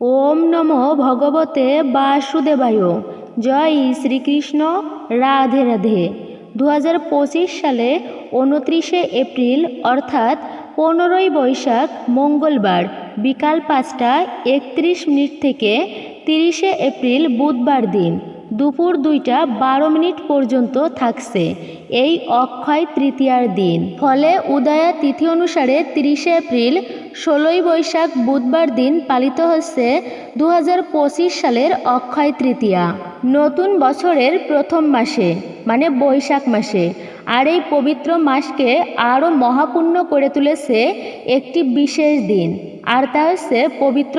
ওম নমো ভগবতে বাসুদেবায়। জয় শ্রীকৃষ্ণ। রাধে রাধে। দু হাজার পঁচিশ সালে উনত্রিশে এপ্রিল, অর্থাৎ পনেরোই বৈশাখ, মঙ্গলবার, বিকাল পাঁচটা একত্রিশ মিনিট থেকে তিরিশে এপ্রিল বুধবার দিন। দুপুর দুইটা বারো মিনিট পর্যন্ত থাকছে। এই অক্ষয় তৃতীয়ার দিন। ফলে উদয়া তিথি অনুসারে তিরিশে এপ্রিল, ষোলোই বৈশাখ বুধবার দিন পালিত হচ্ছে দু হাজার পঁচিশ সালের অক্ষয় তৃতীয়া। নতুন বছরের প্রথম মাসে মানে বৈশাখ মাসে। আর এই পবিত্র মাসকে আরও মহাপূর্ণ করে তুলেছে একটি বিশেষ দিন, আর তা হচ্ছে পবিত্র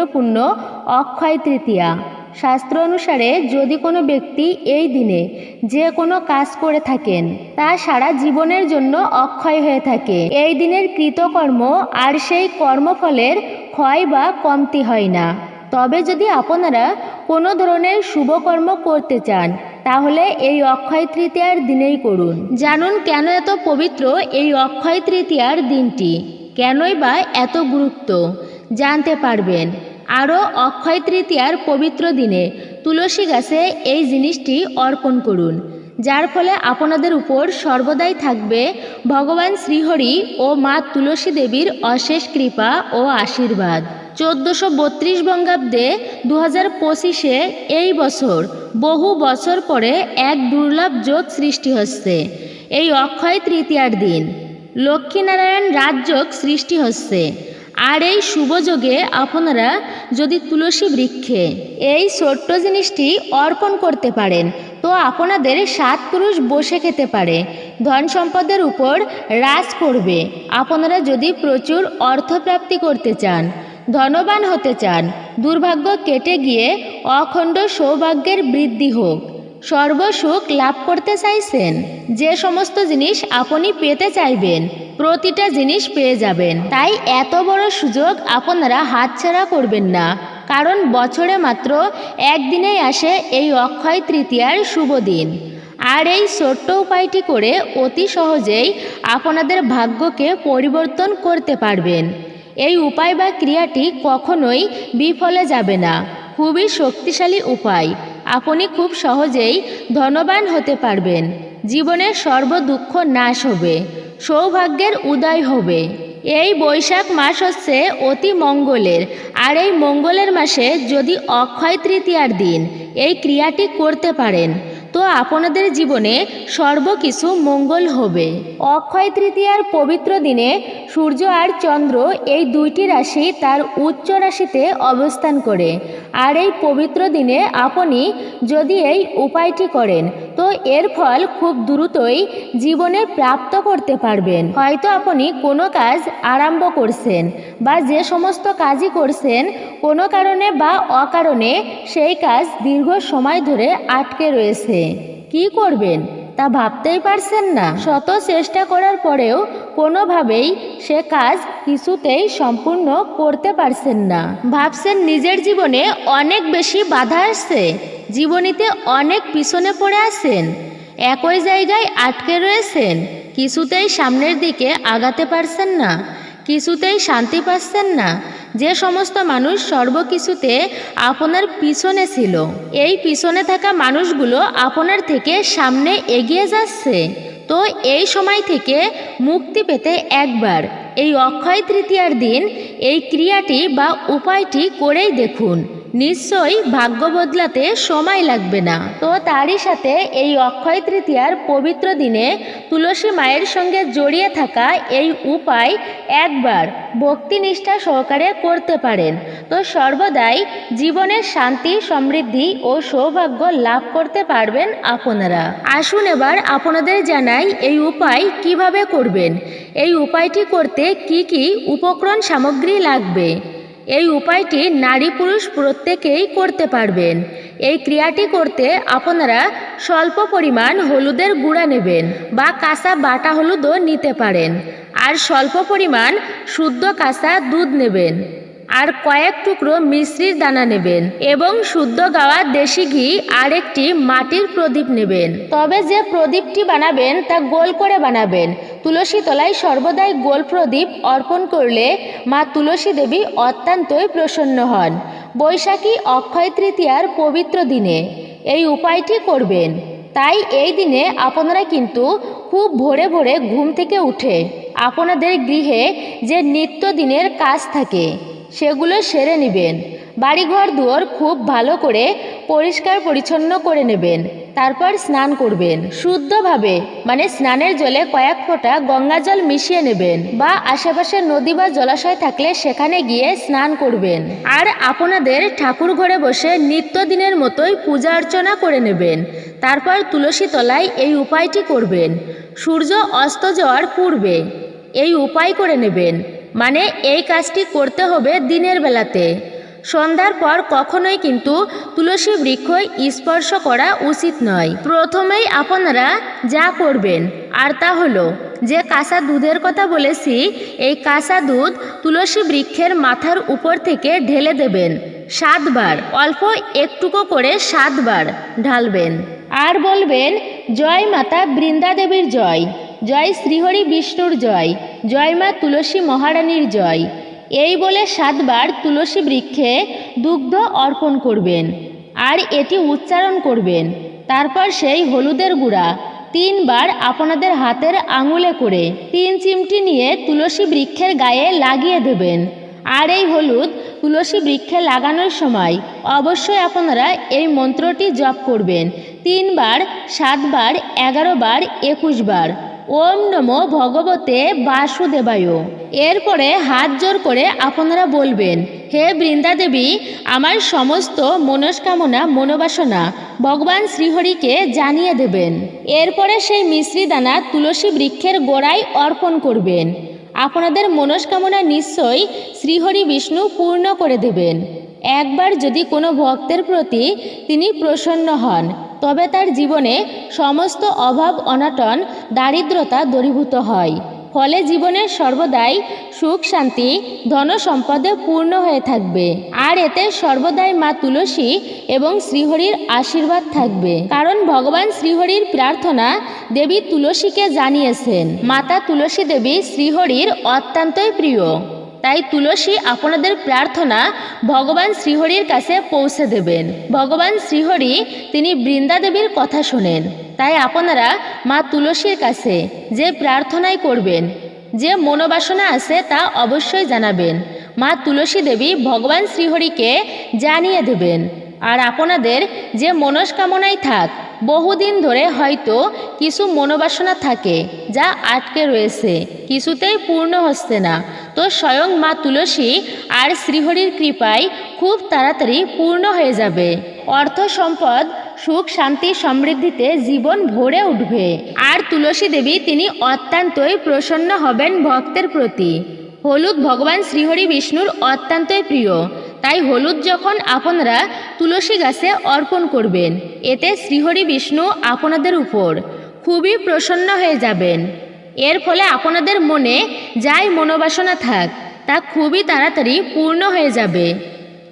অক্ষয় তৃতীয়া। শাস্ত্র অনুসারে যদি কোনো ব্যক্তি এই দিনে যে কোনো কাজ করে থাকেন, তা সারা জীবনের জন্য অক্ষয় হয়ে থাকে। এই দিনের কৃতকর্ম আর সেই কর্মফলের ক্ষয় বা কমতি হয় না। তবে যদি আপনারা কোনো ধরনের শুভকর্ম করতে চান, তাহলে এই অক্ষয় তৃতীয়ার দিনেই করুন। জানুন কেন এত পবিত্র এই অক্ষয় তৃতীয়ার দিনটি। কেনই বা এত গুরুত্ব? জানতে পারবেন। আরও অক্ষয় তৃতীয়ার পবিত্র দিনে তুলসী গাছে এই জিনিসটি অর্পণ করুন, যার ফলে আপনাদের উপর সর্বদাই থাকবে ভগবান শ্রীহরি ও মা তুলসী দেবীর অশেষ কৃপা ও আশীর্বাদ। চোদ্দোশো বত্রিশ বঙ্গাব্দে দু হাজার পঁচিশে এই বছর, বহু বছর পরে এক দুর্লভ যোগ সৃষ্টি হচ্ছে। এই অক্ষয় তৃতীয়ার দিন, লক্ষ্মীনারায়ণ রাজযোগ সৃষ্টি হচ্ছে। আর এই শুভযোগে আপনারা যদি তুলসী বৃক্ষে এই ছোট্ট জিনিসটি অর্পণ করতে পারেন, তো আপনাদের সাত পুরুষ বসে খেতে পারে। ধন সম্পদের উপর রাজ করবে। আপনারা যদি প্রচুর অর্থপ্রাপ্তি করতে চান, ধনবান হতে চান, দুর্ভাগ্য কেটে গিয়ে অখণ্ড সৌভাগ্যের বৃদ্ধি হোক। সর্বসুখ লাভ করতে চাইছেন। যে সমস্ত জিনিস আপনি পেতে চাইবেন, প্রতিটা জিনিস পেয়ে যাবেন। তাই এত বড় সুযোগ আপনারা হাতছাড়া করবেন না। কারণ বছরে মাত্র একদিনেই আসে এই অক্ষয় তৃতীয়ার শুভ দিন। আর এই ছোট্ট উপায়টি করে অতি সহজেই আপনাদের ভাগ্যকে পরিবর্তন করতে পারবেন। এই উপায় বা ক্রিয়াটি কখনোই বিফলে যাবে না। খুবই শক্তিশালী উপায়। আপনি খুব সহজেই ধনবান হতে পারবেন। জীবনের সর্ব দুঃখ নাশ হবে, সৌভাগ্যের উদয় হবে। এই বৈশাখ মাস হচ্ছে অতি মঙ্গলের, আর এই মঙ্গলের মাসে যদি অক্ষয় তৃতীয়ার দিন এই ক্রিয়াটি করতে পারেন তো আপনাদের জীবনে সর্বকিছু মঙ্গল হবে। অক্ষয় তৃতীয়ার পবিত্র দিনে সূর্য আর চন্দ্র এই দুইটি রাশি তার উচ্চ রাশিতে অবস্থান করে। আর এই পবিত্র দিনে আপনি যদি এই উপায়টি করেন এর ফল খুব দ্রুতই জীবনে প্রাপ্ত করতে পারবেন। হয়তো আপনি কোনো কাজ আরম্ভ করছেন বা যে সমস্ত কাজই করছেন, কোনো কারণে বা অকারণে সেই কাজ দীর্ঘ সময় ধরে আটকে রয়েছে। কি করবেন? তা ভাবতেই পারছেন না। শত চেষ্টা করার পরেও কোনোভাবেই সে কাজ কিছুতেই সম্পূর্ণ করতে পারছেন না। ভাবছেন নিজের জীবনে অনেক বেশি বাধা আসছে, জীবনীতে অনেক পিছনে পড়ে আছেন, একই জায়গায় আটকে রয়েছেন, কিছুতেই সামনের দিকে আগাতে পারছেন না, কিছুতেই শান্তি পাচ্ছেন না যে সমস্ত মানুষ সর্বকিছুতে আপনার পিছনে ছিল, এই পিছনে থাকা মানুষগুলো আপনার থেকে সামনে এগিয়ে যাচ্ছে। তো এই সময় থেকে মুক্তি পেতে একবার এই অক্ষয় তৃতীয়ার দিন এই ক্রিয়াটি বা উপায়টি করেই দেখুন। নিশ্চয়ই ভাগ্য বদলাতে সময় লাগবে না। তো তারই সাথে এই অক্ষয় তৃতীয়ার পবিত্র দিনে তুলসী মায়ের সঙ্গে জড়িয়ে থাকা এই উপায় একবার ভক্তিনিষ্ঠা সহকারে করতে পারেন। তো সর্বদাই জীবনের শান্তি, সমৃদ্ধি ও সৌভাগ্য লাভ করতে পারবেন আপনারা। আসুন এবার আপনাদের জানাই এই উপায় কীভাবে করবেন। এই উপায়টি করতে কি কি উপকরণ সামগ্রী লাগবে? এই উপায়টি নারী পুরুষ প্রত্যেকেই করতে পারবেন। এই ক্রিয়াটি করতে আপনারা স্বল্প পরিমাণ হলুদের গুঁড়া নেবেন বা কাঁচা বাটা হলুদও নিতে পারেন। আর স্বল্প পরিমাণ শুদ্ধ কাঁচা দুধ নেবেন। আর কয়েক টুকরো মিশ্রির দানা নেবেন এবং শুদ্ধ গাওয়া দেশি ঘি আর একটি মাটির প্রদীপ নেবেন। তবে যে প্রদীপটি বানাবেন তা গোল করে বানাবেন। তুলসী তলায় সর্বদাই গোল প্রদীপ অর্পণ করলে মা তুলসী দেবী অত্যন্তই প্রসন্ন হন। বৈশাখী অক্ষয় তৃতীয়ার পবিত্র দিনে এই উপায়টি করবেন। তাই এই দিনে আপনারা কিন্তু খুব ভোরে ভোরে ঘুম থেকে উঠে আপনাদের গৃহে যে নিত্যদিনের কাজ থাকে সেগুলো সেরে নেবেন। বাড়িঘর, দুয়ার খুব ভালো করে পরিষ্কার পরিচ্ছন্ন করে নেবেন। তারপর স্নান করবেন। শুদ্ধভাবে মানে স্নানের জলে কয়েক ফোঁটা গঙ্গা জল মিশিয়ে নেবেন বা আশেপাশে নদী বা জলাশয় থাকলে সেখানে গিয়ে স্নান করবেন। আর আপনাদের ঠাকুর ঘরে বসে নিত্যদিনের মতোই পূজা অর্চনা করে নেবেন। তারপর তুলসী তলায় এই উপায়টি করবেন। সূর্য অস্ত যাওয়ার পূর্বে এই উপায় করে নেবেন। মানে এই কাজটি করতে হবে দিনের বেলাতে। সন্ধ্যার পর কখনোই কিন্তু তুলসী বৃক্ষ স্পর্শ করা উচিত নয়। প্রথমেই আপনারা যা করবেন, আর তা হলো, যে কাঁচা দুধের কথা বলেছি, এই কাঁচা দুধ তুলসী বৃক্ষের মাথার উপর থেকে ঢেলে দেবেন। সাতবার, অল্প একটুকু করে সাতবার ঢালবেন। আর বলবেন, জয় মাতা বৃন্দা দেবীর জয়। জয় শ্রীহরি বিষ্ণুর জয় জয় মা তুলসী মহারানীর জয়। এই বলে সাতবার তুলসী বৃক্ষে দুগ্ধ অর্পণ করবেন, আর এটি উচ্চারণ করবেন। তারপর সেই হলুদের গুঁড়া তিনবার আপনাদের হাতের আঙুলে করে তিন চিমটি নিয়ে তুলসী বৃক্ষের গায়ে লাগিয়ে দেবেন। আর এই হলুদ তুলসী বৃক্ষে লাগানোর সময় অবশ্যই আপনারা এই মন্ত্রটি জপ করবেন। তিনবার, সাতবার এগারো বার একুশ বার ওম নমো ভগবতে বাসুদেবায়। এরপরে হাত জোর করে আপনারা বলবেন, হে বৃন্দা দেবী আমার সমস্ত মনস্কামনা, মনোবাসনা ভগবান শ্রীহরিকে জানিয়ে দেবেন। এরপরে সেই মিশ্রি দানা তুলসী বৃক্ষের গোড়ায় অর্পণ করবেন। আপনাদের মনস্কামনা নিশ্চয়ই শ্রীহরি বিষ্ণু পূর্ণ করে দেবেন। একবার যদি কোনো ভক্তের প্রতি তিনি প্রসন্ন হন তবে তার জীবনে সমস্ত অভাব, অনাটন, দারিদ্রতা দূরীভূত হয়। ফলে জীবনের সর্বদাই সুখ, শান্তি, ধন সম্পদে পূর্ণ হয়ে থাকবে। আর এতে সর্বদাই মা তুলসী এবং শ্রীহরির আশীর্বাদ থাকবে। কারণ ভগবান শ্রীহরির প্রার্থনা দেবী তুলসীকে জানিয়েছেন, মাতা তুলসী দেবী শ্রীহরির অত্যন্তই প্রিয়। তাই তুলসী আপনাদের প্রার্থনা ভগবান শ্রীহরির কাছে পৌঁছে দেবেন। ভগবান শ্রীহরি, তিনি বৃন্দাদেবীর কথা শোনেন। তাই আপনারা মা তুলসীর কাছে যে প্রার্থনাই করবেন, যে মনোবাসনা আছে তা অবশ্যই জানাবেন। মা তুলসী দেবী ভগবান শ্রীহরিকে জানিয়ে দেবেন। আর আপনাদের যে মনস্কামনাই থাক, বহুদিন ধরে হয়তো কিছু মনোবাসনা থাকে, যা আটকে রয়েছে, কিছুতেই পূর্ণ হচ্ছে না। তো স্বয়ং মা তুলসী আর শ্রীহরির কৃপায় খুব তাড়াতাড়ি পূর্ণ হয়ে যাবে। অর্থ সম্পদ, সুখ, শান্তি, সমৃদ্ধিতে জীবন ভরে উঠবে। আর তুলসী দেবী তিনি অত্যন্তই প্রসন্ন হবেন ভক্তের প্রতি। হলুদ ভগবান শ্রীহরি বিষ্ণুর অত্যন্তই প্রিয়। তাই হলুদ যখন আপনারা তুলসী গাছে অর্পণ করবেন, এতে শ্রীহরি বিষ্ণু আপনাদের উপর খুবই প্রসন্ন হয়ে যাবেন। এর ফলে আপনাদের মনে যাই মনোবাসনা থাক, তা খুবই তাড়াতাড়ি পূর্ণ হয়ে যাবে।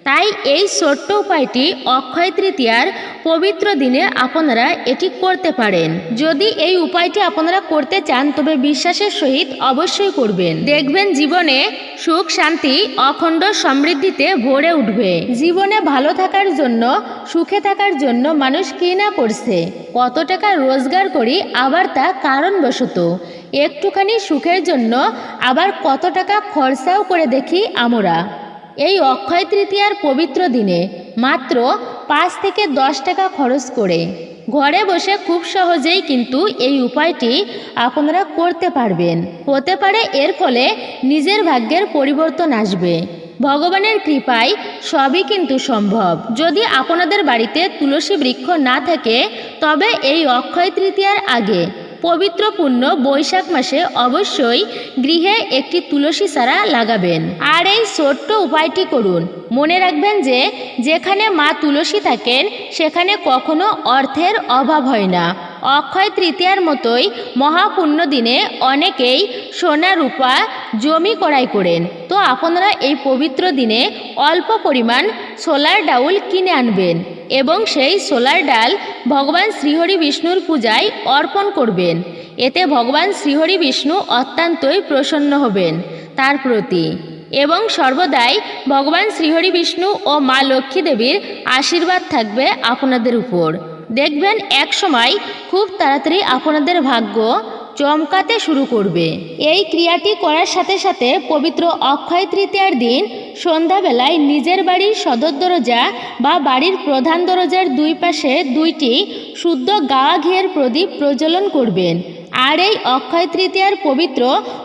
তাই এই ছোট্ট উপায়টি অক্ষয় তৃতীয়ার পবিত্র দিনে আপনারা এটি করতে পারেন। যদি এই উপায়টি আপনারা করতে চান, তবে বিশ্বাসের সহিত অবশ্যই করবেন। দেখবেন জীবনে সুখ, শান্তি, অখণ্ড সমৃদ্ধিতে ভরে উঠবে। জীবনে ভালো থাকার জন্য, সুখে থাকার জন্য মানুষ কী না করছে? কত টাকা রোজগার করি, আবার তা কারণবশত। একটুখানি সুখের জন্য আবার কত টাকা খরচাও করে দেখি আমরা। এই অক্ষয় তৃতীয়ার পবিত্র দিনে মাত্র পাঁচ থেকে দশ টাকা খরচ করে। ঘরে বসে খুব সহজেই কিন্তু এই উপায়টি আপনারা করতে পারবেন। হতে পারে এর ফলে নিজের ভাগ্যের পরিবর্তন আসবে। ভগবানের কৃপায় সবই কিন্তু সম্ভব। যদি আপনাদের বাড়িতে তুলসী বৃক্ষ না থাকে, তবে এই অক্ষয় তৃতীয়ার আগে পবিত্র পূর্ণ বৈশাখ মাসে অবশ্যই গৃহে একটি তুলসী চারা লাগাবেন। আর এই ছোট্ট উপায়টি করুন। মনে রাখবেন যে, যেখানে মা তুলসী থাকেন, সেখানে কখনো অর্থের অভাব হয় না। অক্ষয় তৃতীয়ার মতোই মহাপুণ্য দিনে অনেকেই সোনা, রূপা, জমি কড়াই করেন। তো আপনারা এই পবিত্র দিনে অল্প পরিমাণ সোলার ডাউল কিনে আনবেন। এবং সেই সোলার ডাল ভগবান শ্রীহরি বিষ্ণুর পূজায় অর্পণ করবেন। এতে ভগবান শ্রীহরি বিষ্ণু অত্যন্তই প্রসন্ন হবেন তার প্রতি। এবং সর্বদাই ভগবান শ্রীহরি বিষ্ণু ও মা লক্ষ্মী দেবীর আশীর্বাদ থাকবে আপনাদের উপর। দেখবেন এক সময় খুব তাড়াতাড়ি আপনাদের ভাগ্য চমকাতে শুরু করবে। এই ক্রিয়াটি করার সাথে সাথে পবিত্র অক্ষয় তৃতীয়ার দিন সন্ধ্যাবেলায় নিজের বাড়ির সদর দরজা বা বাড়ির প্রধান দরজার দুই পাশে দুইটি শুদ্ধ গাওয়া ঘিয়ের প্রদীপ প্রজ্বলন করবেন। আর এই অক্ষয় তৃতীয়ার পবিত্র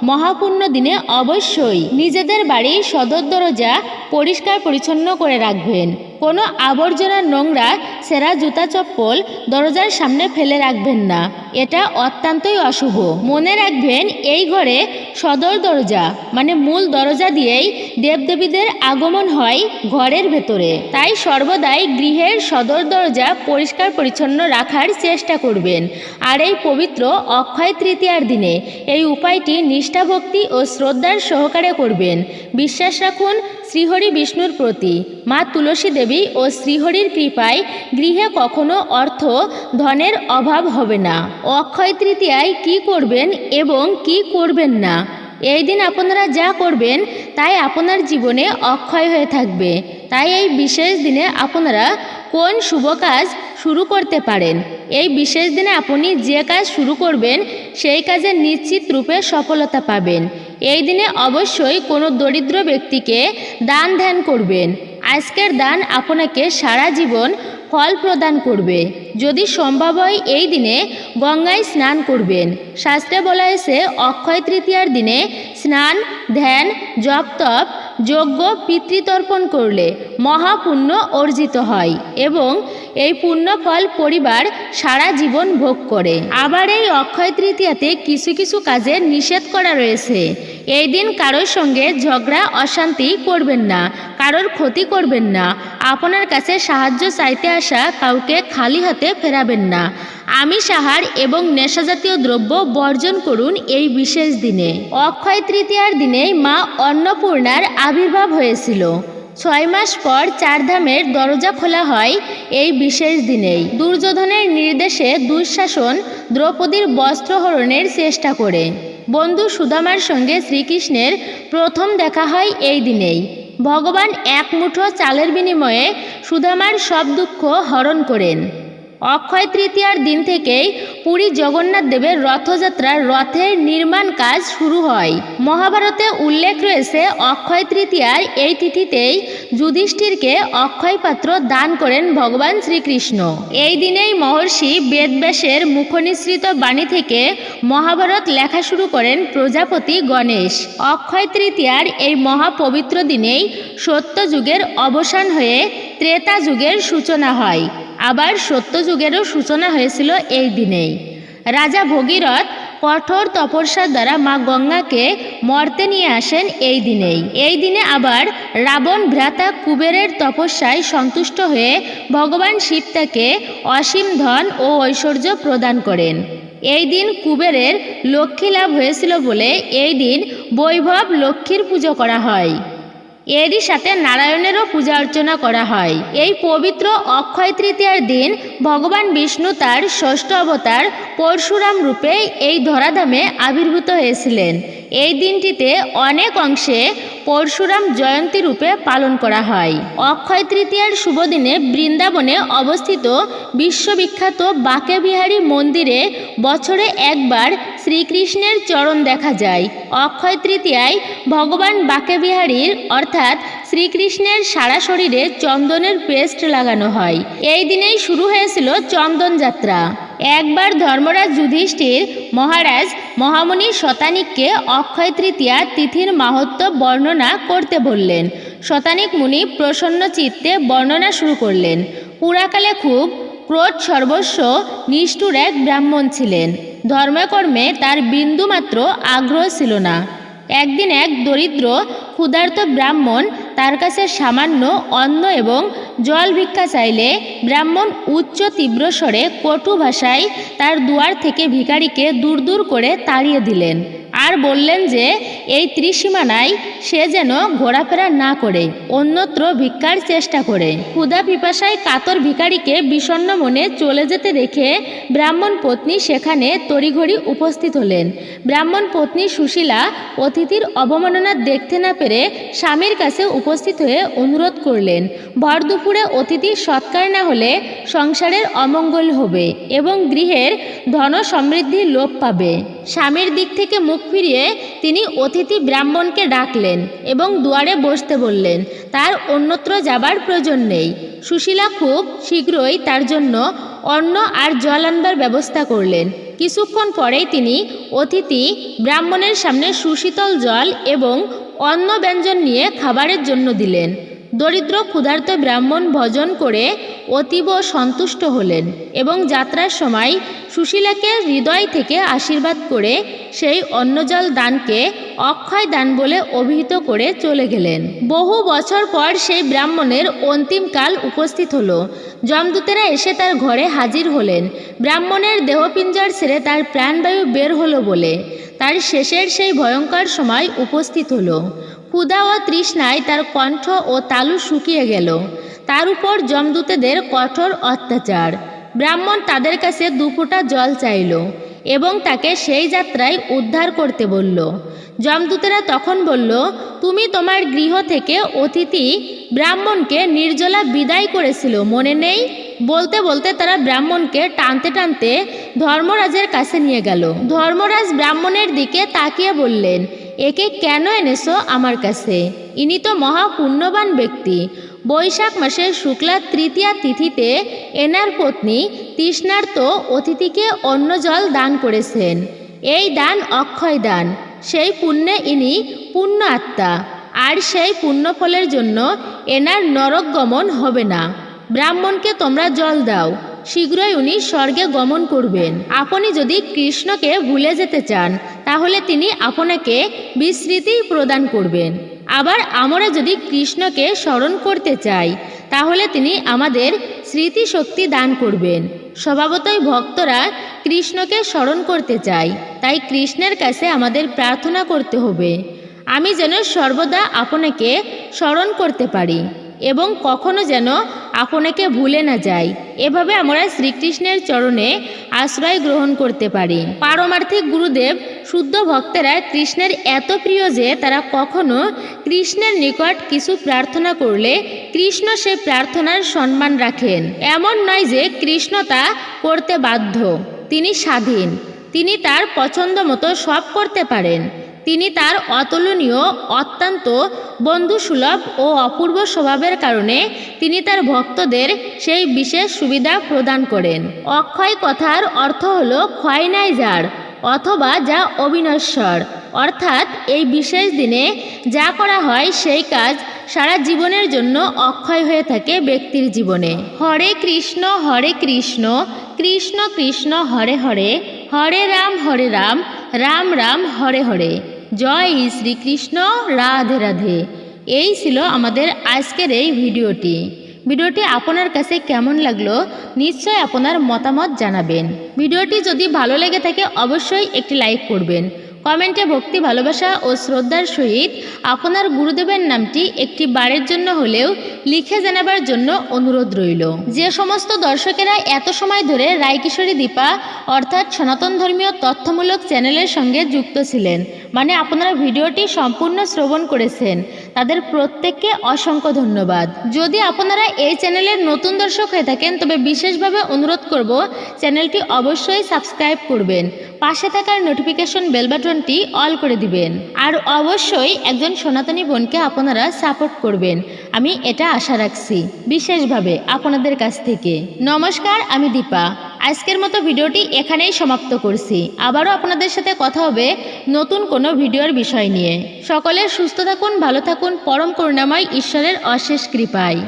মহাপুণ্য দিনে অবশ্যই নিজেদের বাড়ির সদর দরজা পরিষ্কার পরিচ্ছন্ন করে রাখবেন। কোনো আবর্জনা নোংরা সেরা জুতা চপ্পল দরজার সামনে ফেলে রাখবেন না। এটা অত্যন্তই অশুভ। মনে রাখবেন, এই ঘরে সদর দরজা মানে মূল দরজা দিয়েই দেবদেবীদের আগমন হয় ঘরের ভেতরে। তাই সর্বদাই গৃহের সদর দরজা পরিষ্কার পরিচ্ছন্ন রাখার চেষ্টা করবেন। আর এই পবিত্র অক্ষয় তৃতীয়ার দিনে এই উপায়টি নিষ্ঠাভক্তি ও শ্রদ্ধার সহকারে করবেন। বিশ্বাস রাখুন, শ্রীহরি বিষ্ণুর প্রতি, মা তুলসী দেবী ও শ্রীহরির কৃপায় গৃহে কখনো অর্থ ধনের অভাব হবে না। অক্ষয় তৃতীয়ায় কি করবেন এবং কি করবেন না? এই দিন আপনারা যা করবেন, তাই আপনার জীবনে অক্ষয় হয়ে থাকবে। তাই এই বিশেষ দিনে আপনারা কোন শুভ কাজ শুরু করতে পারেন? এই বিশেষ দিনে আপনি যে কাজ শুরু করবেন, সেই কাজে নিশ্চিত রূপে সফলতা পাবেন। এই দিনে অবশ্যই কোনো দরিদ্র ব্যক্তিকে দান ধ্যান করবেন। আজকের দান আপনাকে সারা জীবন ফল প্রদান করবে। যদি সম্ভব হয় এই দিনে গঙ্গায় স্নান করবেন। শাস্ত্রে বলা হয়েছে, অক্ষয় তৃতীয়ার দিনে স্নান, ধ্যান জপ তপ যজ্ঞ পিতৃতর্পণ করলে মহাপুণ্য অর্জিত হয় এবং এই পুণ্য ফল পরিবার সারা জীবন ভোগ করে। আবার এই অক্ষয় তৃতীয়াতে কিছু কিছু কাজে নিষেধ করা রয়েছে। এই দিন কারোর সঙ্গে ঝগড়া, অশান্তি করবেন না, কারোর ক্ষতি করবেন না, আপনার কাছে সাহায্য চাইতে আসা কাউকে খালি হাতে ফেরাবেন না। আমিষ আহার এবং নেশাজাতীয় দ্রব্য বর্জন করুন এই বিশেষ দিনে। অক্ষয় তৃতীয়ার দিনেই মা অন্নপূর্ণার আবির্ভাব হয়েছিল। ছয় মাস পর চারধামের দরজা খোলা হয় এই বিশেষ দিনেই। দুর্যোধনের নির্দেশে দুঃশাসন দ্রৌপদীর বস্ত্রহরণের চেষ্টা করে। বন্ধু সুদামার সঙ্গে শ্রীকৃষ্ণের প্রথম দেখা হয় এই দিনেই। ভগবান এক মুঠো চালের বিনিময়ে সুদামার সব দুঃখ হরণ করেন। অক্ষয় তৃতীয়ার দিন থেকেই পুরী জগন্নাথ দেবের রথযাত্রার রথের নির্মাণ কাজ শুরু হয়। মহাভারতে উল্লেখ রয়েছে, অক্ষয় তৃতীয়ার এই তিথিতেই যুধিষ্ঠিরকে অক্ষয় পাত্র দান করেন ভগবান শ্রীকৃষ্ণ। এই দিনেই মহর্ষি বেদব্যাসের মুখনিসৃত বাণী থেকে মহাভারত লেখা শুরু করেন প্রজাপতি গণেশ। অক্ষয় তৃতীয়ার এই মহাপবিত্র দিনেই সত্যযুগের অবসান হয়ে ত্রেতা যুগের সূচনা হয়। আবার সত্যযুগেরও সূচনা হয়েছিল এই দিনেই। রাজা ভগীরথ কঠোর তপস্যার দ্বারা মা গঙ্গাকে মর্তে নিয়ে আসেন এই দিনেই। এই দিনে আবার রাবণ ভ্রাতা কুবেরের তপস্যায় সন্তুষ্ট হয়ে ভগবান শিব তাকে অসীম ধন ও ঐশ্বর্য প্রদান করেন। এই দিন কুবেরের লক্ষ্মী লাভ হয়েছিল বলে এই দিন বৈভব লক্ষ্মীর পুজো করা হয়। এরই সাথে নারায়ণেরও পূজা অর্চনা করা হয়। এই পবিত্র অক্ষয় তৃতীয়ার দিন ভগবান বিষ্ণু তার ষষ্ঠ অবতার পরশুরাম রূপে এই ধরাধামে আবির্ভূত হয়েছিলেন। এই দিনটিতে অনেক অংশে পরশুরাম জয়ন্তী রূপে পালন করা হয়। অক্ষয় তৃতীয়ার শুভ দিনে বৃন্দাবনে অবস্থিত বিশ্ববিখ্যাত বাঁকে বিহারী মন্দিরে বছরে একবার শ্রীকৃষ্ণের চরণ দেখা যায়। অক্ষয় তৃতীয়ায় ভগবান বাঁকে বিহারীর অর্থাৎ শ্রীকৃষ্ণের সারা শরীরে চন্দনের পেস্ট লাগানো হয়। এই দিনেই শুরু হয়েছিল চন্দন যাত্রা। একবার ধর্মরাজ যুধিষ্ঠির মহারাজ মহামণি শতানিককে অক্ষয় তৃতীয়া তিথির মাহাত্ম বর্ণনা করতে বললেন। শতানিক মুনি প্রসন্ন চিত্তে বর্ণনা শুরু করলেন। পুরাকালে খুব ক্রোধ সর্বস্ব নিষ্ঠুর এক ব্রাহ্মণ ছিলেন। ধর্মকর্মে তার বিন্দুমাত্র আগ্রহ ছিল না। একদিন এক দরিদ্র, ক্ষুধার্ত ব্রাহ্মণ তার কাছে সামান্য অন্ন এবং জল ভিক্ষা চাইলে ব্রাহ্মণ উচ্চ তীব্র স্বরে কটু ভাষায় তার দুয়ার থেকে ভিখারিকে দূর দূর করে তাড়িয়ে দিলেন। আর বললেন যে, এই ত্রিসীমানায় সে যেন ঘোরাফেরা না করে, অন্যত্র ভিক্ষার চেষ্টা করে। ক্ষুধা পিপাসায় কাতর ভিখারিকে বিষণ্ণ মনে চলে যেতে দেখে ব্রাহ্মণ পত্নী সেখানে তড়িঘড়ি উপস্থিত হলেন। ব্রাহ্মণ পত্নী সুশীলা অতিথির অবমাননা দেখতে না পেরে স্বামীর কাছে উপস্থিত হয়ে অনুরোধ করলেন, ভর দুপুরে অতিথি সৎকার না হলে সংসারের অমঙ্গল হবে এবং গৃহের ধন সমৃদ্ধি লোপ পাবে। স্বামীর দিক থেকে মুখ ফিরিয়ে তিনি অতিথি ব্রাহ্মণকে ডাকলেন এবং দুয়ারে বসতে বললেন, তার অন্যত্র যাবার প্রয়োজন নেই সুশীলা খুব শীঘ্রই তার জন্য অন্ন আর জল আনবার ব্যবস্থা করলেন। কিছুক্ষণ পরেই তিনি অতিথি ব্রাহ্মণের সামনে সুশীতল জল এবং অন্ন ব্যঞ্জন নিয়ে খাবারের জন্য দিলেন। দরিদ্র ক্ষুধার্ত ব্রাহ্মণ ভজন করে অতীব সন্তুষ্ট হলেন এবং যাত্রার সময় সুশীলাকে হৃদয় থেকে আশীর্বাদ করে সেই অন্নজল দানকে অক্ষয় দান বলে অভিহিত করে চলে গেলেন। বহু বছর পর সেই ব্রাহ্মণের অন্তিমকাল উপস্থিত হলো। যমদূতেরা এসে তার ঘরে হাজির হলেন। ব্রাহ্মণের দেহপিঞ্জর ছেড়ে তার প্রাণবায়ু বের হলো বলে। তার শেষের সেই ভয়ঙ্কর সময় উপস্থিত হলো। ক্ষুধা ও তৃষ্ণায় তার কণ্ঠ ও তালু শুকিয়ে গেল। তার উপর যমদূতেদের কঠোর অত্যাচার। ব্রাহ্মণ তাদের কাছে দুফোঁটা জল চাইল এবং তাকে সেই যাত্রায় উদ্ধার করতে বলল। যমদূতেরা তখন বলল, তুমি তোমার গৃহ থেকে অতিথি ব্রাহ্মণকে নির্জলা বিদায় করেছিল, মনে নেই? বলতে বলতে তারা ব্রাহ্মণকে টানতে টানতে ধর্মরাজের কাছে নিয়ে গেল। ধর্মরাজ ব্রাহ্মণের দিকে তাকিয়ে বললেন একে কেন এনেছো আমার কাছে? ইনি তো মহা পুণ্যবান ব্যক্তি। বৈশাখ মাসের শুক্লা তৃতীয়া তিথিতে এনার পত্নী তৃষ্ণার্ত অতিথিকে অন্ন জল দান করেছেন। এই দান অক্ষয় দান। সেই পুণ্যে ইনি পুণ্য আত্মা। আর সেই পুণ্যফলের জন্য এনার নরক গমন হবে না। ব্রাহ্মণকে তোমরা জল দাও। শীঘ্রই উনি স্বর্গে গমন করবেন। আপনি যদি কৃষ্ণকে ভুলে যেতে চান, তাহলে তিনি আপনাকে বিস্মৃতি প্রদান করবেন। আবার আমরা যদি কৃষ্ণকে স্মরণ করতে চাই, তাহলে তিনি আমাদের স্মৃতিশক্তি দান করবেন। স্বভাবতই ভক্তরা কৃষ্ণকে স্মরণ করতে চায়, তাই কৃষ্ণের কাছে আমাদের প্রার্থনা করতে হবে। আমি যেন সর্বদা আপনাকে স্মরণ করতে পারি। এবং কখনো যেন আপনাকে ভুলে না যাই। এভাবে আমরা শ্রীকৃষ্ণের চরণে আশ্রয় গ্রহণ করতে পারি। পারমার্থিক গুরুদেব, শুদ্ধ ভক্তেরা কৃষ্ণের এত প্রিয় যে তারা কখনো কৃষ্ণের নিকট কিছু প্রার্থনা করলে কৃষ্ণ সে প্রার্থনার সম্মান রাখেন। এমন নয় যে কৃষ্ণ তা করতে বাধ্য। তিনি স্বাধীন। তিনি তার পছন্দ মতো সব করতে পারেন। তিনি তার অতুলনীয়, অত্যন্ত বন্ধুসুলভ ও অপূর্ব স্বভাবের কারণে তিনি তার ভক্তদের সেই বিশেষ সুবিধা প্রদান করেন। অক্ষয় কথার অর্থ হল ক্ষয় যার অথবা যা অবিনশ্বর। অর্থাৎ এই বিশেষ দিনে যা করা হয় সেই কাজ সারা জীবনের জন্য অক্ষয় হয়ে থাকে ব্যক্তির জীবনে। হরে কৃষ্ণ হরে কৃষ্ণ কৃষ্ণ কৃষ্ণ, হরে হরে হরে রাম হরে রাম রাম রাম, হরে হরে। জয় শ্রীকৃষ্ণ, রাধে রাধে। এই ছিল আমাদের আজকের এই ভিডিওটি। ভিডিওটি আপনার কাছে কেমন লাগল নিশ্চয় আপনার মতামত জানাবেন। ভিডিওটি যদি ভালো লেগে থাকে, অবশ্যই একটি লাইক করবেন। কমেন্টে ভক্তি, ভালোবাসা ও শ্রদ্ধার সহিত আপনার গুরুদেবের নামটি একটি বারের জন্য হলেও লিখে জানাবার জন্য অনুরোধ রইল। যে সমস্ত দর্শকেরা এত সময় ধরে রায়কিশোরী দীপা অর্থাৎ সনাতন ধর্মীয় তথ্যমূলক চ্যানেলের সঙ্গে যুক্ত ছিলেন মানে আপনারা ভিডিওটি সম্পূর্ণ শ্রবণ করেছেন, তাদের প্রত্যেককে অসংখ্য ধন্যবাদ। যদি আপনারা এই চ্যানেলের নতুন দর্শক হয়ে থাকেন, তবে বিশেষভাবে অনুরোধ করব চ্যানেলটি অবশ্যই সাবস্ক্রাইব করবেন। পাশে থাকার নোটিফিকেশন বেল বাটনটি অল করে দিবেন। আর অবশ্যই একজন সনাতনী বোনকে আপনারা সাপোর্ট করবেন। আমি এটা আশা রাখছি। বিশেষভাবে আপনাদের কাছ থেকে। নমস্কার, আমি দীপা। আজকের মতো ভিডিওটি এখানেই সমাপ্ত করছি। আবারও আপনাদের সাথে কথা হবে নতুন কোনো ভিডিওর বিষয় নিয়ে। সকলে সুস্থ থাকুন, ভালো থাকুন। পরম করুণাময় ঈশ্বরের অশেষ কৃপায়।